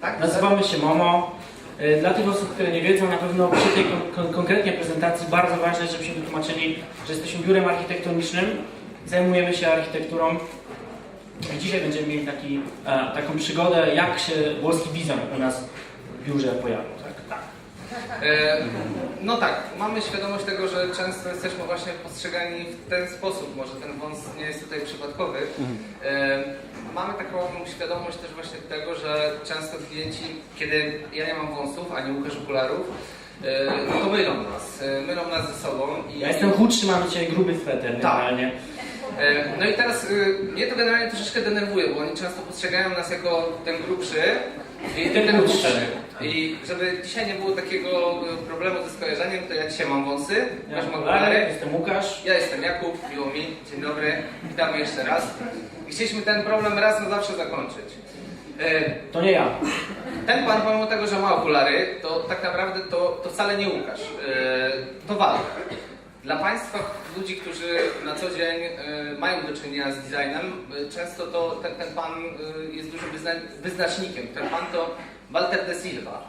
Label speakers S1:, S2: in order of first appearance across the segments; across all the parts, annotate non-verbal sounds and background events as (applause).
S1: Tak?
S2: Nazywamy się Momo. Y, Dla tych osób, które nie wiedzą, na pewno przy tej kon- kon- konkretnie prezentacji bardzo ważne jest, żebyśmy wytłumaczyli, że jesteśmy biurem architektonicznym, zajmujemy się architekturą. I dzisiaj będziemy mieli taki, e, taką przygodę, jak się włoski design u nas w biurze pojawił. Tak? tak.
S1: E, no tak, mamy świadomość tego, że często jesteśmy właśnie postrzegani w ten sposób. Może ten wąs nie jest tutaj przypadkowy. E, mamy taką świadomość też właśnie tego, że często klienci, kiedy ja nie mam wąsów, ani Łukasz okularów, e, no to mylą nas. E, mylą nas ze sobą. I,
S2: Ja jestem chudszy, mam dzisiaj gruby sweter generalnie.
S1: E, No i teraz y, mnie to generalnie troszeczkę denerwuje, bo oni często postrzegają nas jako ten grubszy i
S2: Ten
S1: ten
S2: grubszy.
S1: I żeby dzisiaj nie było takiego y, problemu ze skojarzeniem, to ja dzisiaj mam wąsy,
S2: Ja
S1: masz
S2: mam
S1: okulary.
S2: okulary, jestem Łukasz.
S1: Ja jestem Jakub, miło mi, dzień dobry, witamy jeszcze raz. I chcieliśmy ten problem raz na zawsze zakończyć. E,
S2: To nie ja.
S1: Ten pan, pomimo tego, że ma okulary, to tak naprawdę to, to wcale nie Łukasz. E, To Walter. Dla Państwa, ludzi, którzy na co dzień e, mają do czynienia z designem, e, często to ten, ten pan e, jest dużym wyzna wyznacznikiem. Ten pan to Walter de Silva.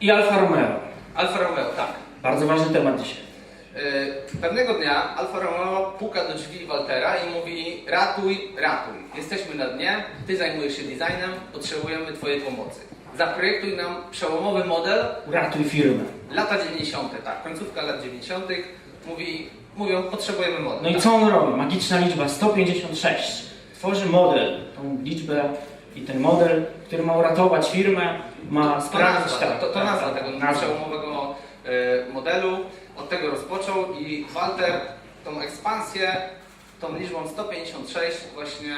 S2: I Alfa Romeo.
S1: Alfa Romeo, tak.
S2: Bardzo ważny temat dzisiaj.
S1: Pewnego dnia Alfa Romeo puka do drzwi Waltera i mówi ratuj, ratuj. Jesteśmy na dnie, ty zajmujesz się designem, potrzebujemy twojej pomocy. Zaprojektuj nam przełomowy model
S2: Uratuj firmę.
S1: lata 90. tak, końcówka lat 90. Mówi, mówią, potrzebujemy model.
S2: No i co on robi? Magiczna liczba 156. Tworzy model, tą liczbę i ten model, który ma uratować firmę, ma
S1: To
S2: sprawdzić
S1: nazwa,
S2: tak,
S1: to, to
S2: tak,
S1: nazwa
S2: tak,
S1: tego
S2: nazwa.
S1: przełomowego e, modelu. Od tego rozpoczął i Walter tą ekspansję, tą liczbą 156 właśnie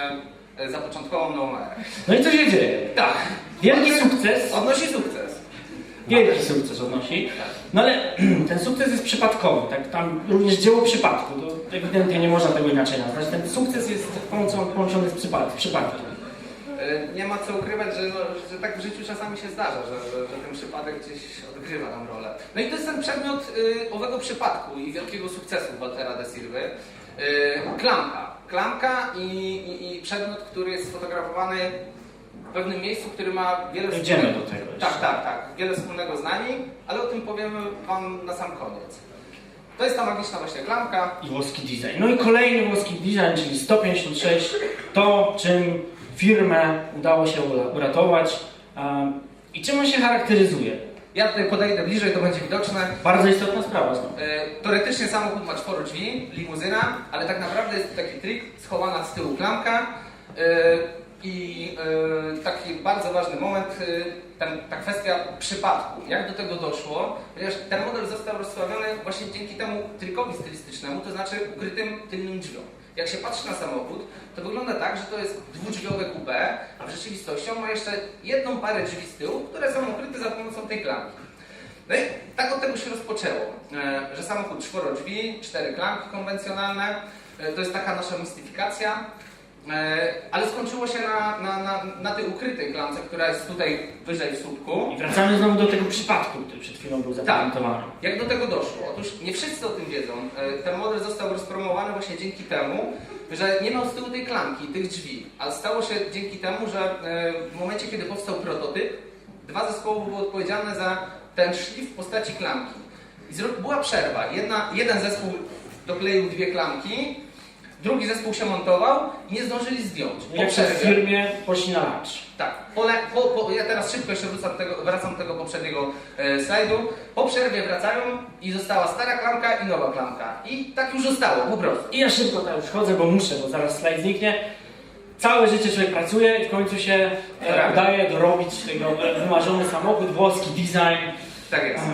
S1: e, zapoczątkował erę.
S2: No i co się dzieje?
S1: Tak.
S2: Wielki sukces.
S1: Odnosi sukces.
S2: Wielki sukces odnosi. No ale (clears throat) ten sukces jest przypadkowy, tak? Tam również dzieło przypadku. To ewidentnie nie można tego inaczej nazwać. Ten sukces jest połączony, połączony z przypad- przypadkiem.
S1: E, Nie ma co ukrywać, że, no, że tak w życiu czasami się zdarza, że, że, że ten przypadek gdzieś odgrywa nam rolę. No i to jest ten przedmiot y, owego przypadku i wielkiego sukcesu Waltera de Silva. Y, klamka. Klamka i, i, i przedmiot, który jest sfotografowany w pewnym miejscu, który ma wiele
S2: Dojdziemy
S1: wspólnego.
S2: do tego.
S1: Tak, tak, tak. Wiele wspólnego z nami, ale o tym powiemy Wam na sam koniec. To jest ta magiczna właśnie klamka.
S2: I włoski design. No i kolejny włoski design, czyli 156, to czym firmę udało się ura- uratować um, i czym on się charakteryzuje.
S1: Ja tutaj podejdę bliżej, to będzie widoczne.
S2: Bardzo istotna sprawa znowu.
S1: E, Teoretycznie samochód ma czworo drzwi, limuzyna, ale tak naprawdę jest taki trik, schowana z tyłu klamka e, i e, bardzo ważny moment, e, ten, ta kwestia przypadku. Jak do tego doszło? Ponieważ ten model został rozsławiony właśnie dzięki temu trikowi stylistycznemu, to znaczy ukrytym tylnym drzwiom. Jak się patrzy na samochód, to wygląda tak, że to jest dwudrzwiowe coupé, a w rzeczywistości on ma jeszcze jedną parę drzwi z tyłu, które są ukryte za pomocą tej klamki. No i tak od tego się rozpoczęło, e, że samochód czworo drzwi, cztery klamki konwencjonalne, e, to jest taka nasza mistyfikacja, ale skończyło się na, na, na, na tej ukrytej klamce, która jest tutaj wyżej w słupku.
S2: I wracamy znowu do tego przypadku, który przed chwilą był zaprezentowany.
S1: Jak do tego doszło? Otóż nie wszyscy o tym wiedzą. E, Ten model został rozpromowany właśnie dzięki temu, że nie miał z tyłu tej klamki, tych drzwi, ale stało się dzięki temu, że e, w momencie, kiedy powstał prototyp, dwa zespoły były odpowiedzialne za ten szlif w postaci klamki. I była przerwa. Jedna, jeden zespół dokleił dwie klamki, drugi zespół się montował i nie zdążyli zdjąć. Po
S2: Jak się w firmie lunch.
S1: tak, pole, po, po, ja teraz szybko jeszcze wracam do tego, wracam do tego poprzedniego e, slajdu. Po przerwie wracają i została stara klamka i nowa klamka. I tak już zostało, po prostu.
S2: I ja szybko tam już chodzę, bo muszę, bo zaraz slajd zniknie. Całe życie człowiek pracuje i w końcu się e,
S1: Tak.
S2: udaje dorobić tego wymarzony samochód, włoski design.
S1: Tak jest.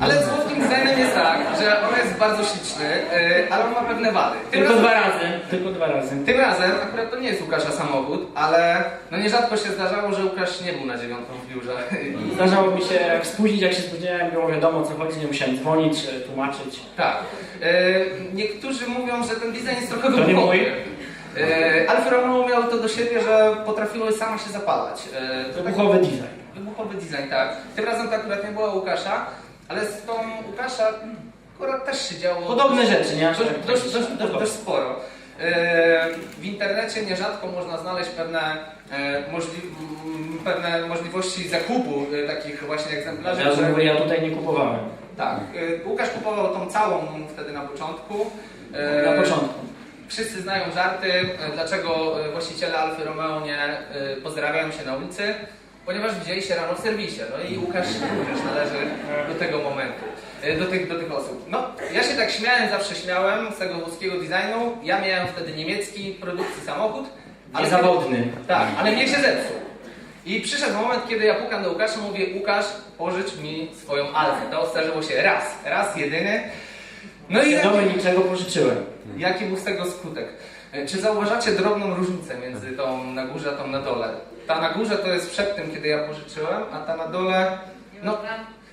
S1: Ale z włoskim designem jest tak, że on jest bardzo śliczny, e, ale on ma pewne wady. Tym
S2: Tylko
S1: razem,
S2: dwa razy, tylko dwa razy.
S1: tym razem akurat to nie jest Łukasza samochód, ale no nierzadko się zdarzało, że Łukasz nie był na dziewiątą w biurze. (laughs)
S2: Zdarzało mi się jak spóźnić, jak się spóźniałem, było wiadomo o co chodzi, nie musiałem dzwonić, e, tłumaczyć.
S1: Tak. E, niektórzy mówią, że ten design jest trochę
S2: To nie mój.
S1: E, Alfa Romeo miało to do siebie, że potrafiło samo się zapalać. To
S2: Wybuchowy design.
S1: wybuchowy design, tak. Tym razem to akurat nie była Łukasza, ale z tą Łukasza akurat też się działo
S2: Podobne rzeczy, nie?
S1: dość, dość, dość, dość, dość sporo. E, W internecie nierzadko można znaleźć pewne, e, możli pewne możliwości zakupu e, takich właśnie egzemplarzy.
S2: Ja
S1: które-
S2: mówię, ja tutaj nie kupowałem.
S1: Tak, Łukasz kupował tą całą wtedy na początku.
S2: Na początku.
S1: Wszyscy znają żarty, dlaczego właściciele Alfy Romeo nie pozdrawiają się na ulicy, ponieważ widzieli się rano w serwisie. No i Łukasz również należy do tego momentu, e, do tych, do tych osób. No, ja się tak śmiałem, zawsze śmiałem z tego włoskiego designu. Ja miałem wtedy niemiecki produkcji samochód, ale
S2: Niezawodny.
S1: tak, ale mnie się zepsuł. I przyszedł moment, kiedy ja pukam do Łukasza, mówię, Łukasz, pożycz mi swoją Alfę. To zdarzyło się raz, raz jedyny. No i
S2: Świadomy niczego pożyczyłem.
S1: Jaki był z tego skutek? E, Czy zauważacie drobną różnicę między tą na górze a tą na dole? Ta na górze to jest przed tym, kiedy ja pożyczyłem, a ta na dole, no,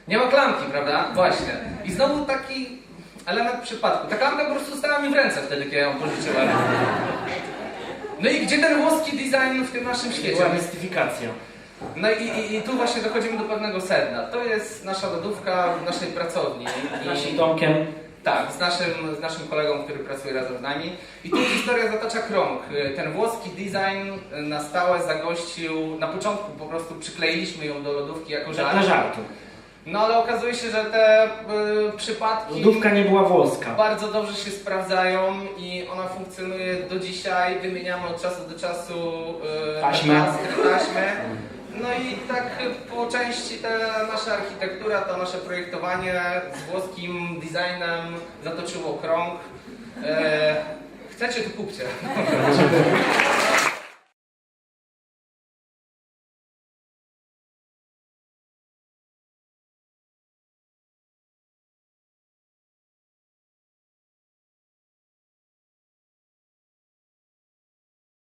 S1: nie ma klamki, prawda? Właśnie. I znowu taki element przypadku. Ta klamka po prostu stała mi w ręce wtedy, kiedy ja ją pożyczyłem. No i gdzie ten włoski design w tym naszym świecie?
S2: Była mistyfikacja.
S1: No i, i, i tu właśnie dochodzimy do pewnego sedna. To jest nasza lodówka w naszej pracowni. I-
S2: naszym Tomkiem.
S1: Tak, z naszym, z naszym kolegą, który pracuje razem z nami. I tu historia zatacza krąg. Ten włoski design na stałe zagościł, na początku po prostu przykleiliśmy ją do lodówki jako żart.
S2: żartu.
S1: No ale okazuje się, że te y, przypadki
S2: Lodówka nie była włoska.
S1: bardzo dobrze się sprawdzają i ona funkcjonuje do dzisiaj. Wymieniamy od czasu do czasu y,
S2: Taśmę.
S1: plastry, taśmy. No i tak po części ta nasza architektura, to nasze projektowanie z włoskim designem zatoczyło krąg. E, chcecie, to kupcie. (laughs)